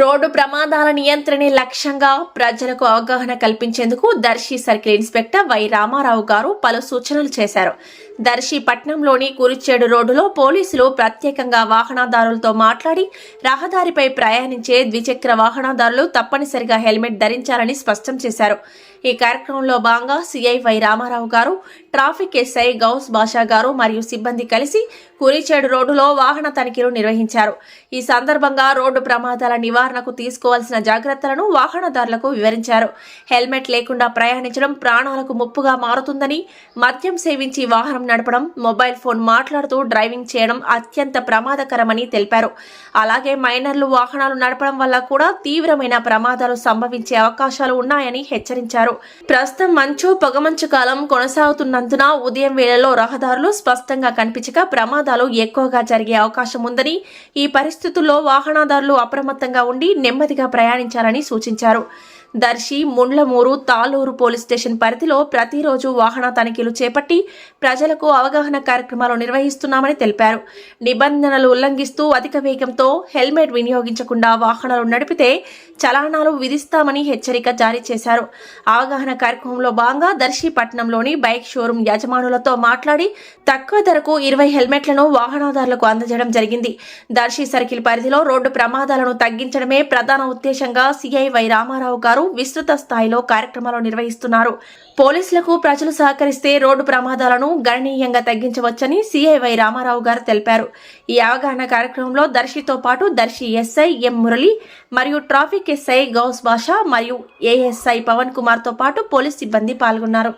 Road ప్రమాదాల నియంత్రణ లక్ష్యంగా ప్రజలకు అవగాహన కల్పించేందుకు Darsi circle inspector Y Ramarao గారు పలు సూచనలు చేశారు. దర్శి పట్నంలోని కురిచేడు రోడ్డులో పోలీసులు ప్రత్యేకంగా వాహనదారులతో మాట్లాడి రహదారిపై ప్రయాణించే ద్విచక్ర వాహనదారులు తప్పనిసరిగా హెల్మెట్ ధరించాలని స్పష్టం చేశారు. ఈ కార్యక్రమంలో భాగంగా సిఐ వై రామారావు గారు ట్రాఫిక్ ఎస్ఐ గౌస్ బాషా గారు మరియు సిబ్బంది కలిసి కురిచేడు రోడ్డులో వాహన తనిఖీలు నిర్వహించారు. ఈ సందర్భంగా రోడ్డు ప్రమాదాల నివారణకు తీసుకోవాల్సిన జాగ్రత్తలను వాహనదారులకు వివరించారు. హెల్మెట్ లేకుండా ప్రయాణించడం ప్రాణాలకు ముప్పుగా మారుతుందని మద్యం సేవించి వాహనం నడపడం మొబైల్ ఫోన్ మాట్లాడుతూ డ్రైవింగ్ చేయడం అత్యంత ప్రమాదకరమని తెలిపారు. అలాగే మైనర్లు వాహనాలు నడపడం వల్ల కూడా తీవ్రమైన ప్రమాదాలు సంభవించే అవకాశాలు ఉన్నాయని హెచ్చరించారు. ప్రస్తుతం మంచు పొగమంచు కాలం కొనసాగుతున్నందున ఉదయం వేళలో రహదారులు స్పష్టంగా కనిపించక ప్రమాదాలు ఎక్కువగా జరిగే అవకాశం ఉందని ఈ పరిస్థితుల్లో వాహనదారులు అప్రమత్తంగా ఉండి నెమ్మదిగా ప్రయాణించాలని సూచించారు. దర్శి ముండ్లమూరు తాలూరు పోలీస్ స్టేషన్ పరిధిలో ప్రతిరోజు వాహన తనిఖీలు చేపట్టి ప్రజలకు అవగాహన కార్యక్రమాలు నిర్వహిస్తున్నామని తెలిపారు. నిబంధనలు ఉల్లంఘిస్తూ అధిక వేగంతో హెల్మెట్ వినియోగించకుండా వాహనాలు నడిపితే చలానాలు విధిస్తామని హెచ్చరిక జారీ చేశారు. అవగాహన కార్యక్రమంలో భాగంగా దర్శి పట్టణంలోని బైక్ షోరూం యజమానులతో మాట్లాడి తక్కువ ధరకు ఇరవై హెల్మెట్లను వాహనదారులకు అందజేయడం జరిగింది. దర్శి సర్కిల్ పరిధిలో రోడ్డు ప్రమాదాలను తగ్గించడమే ప్రధాన ఉద్దేశంగా సిఐ వై రామారావు గారు విస్తృత స్థాయిలో కార్యక్రమాలు నిర్వహిస్తున్నారు. పోలీసులకు ప్రజలు సహకరిస్తే రోడ్డు ప్రమాదాలను గణనీయంగా తగ్గించవచ్చని సిఐ వై రామారావు గారు తెలిపారు. ఈ అవగాహన కార్యక్రమంలో దర్శితో పాటు దర్శి ఎస్ఐ ఎం మురళి మరియు ట్రాఫిక్ ఎస్ఐ గౌస్ బాషా మరియు ఏఎస్ఐ పవన్ కుమార్తో పాటు పోలీస్ సిబ్బంది పాల్గొన్నారు.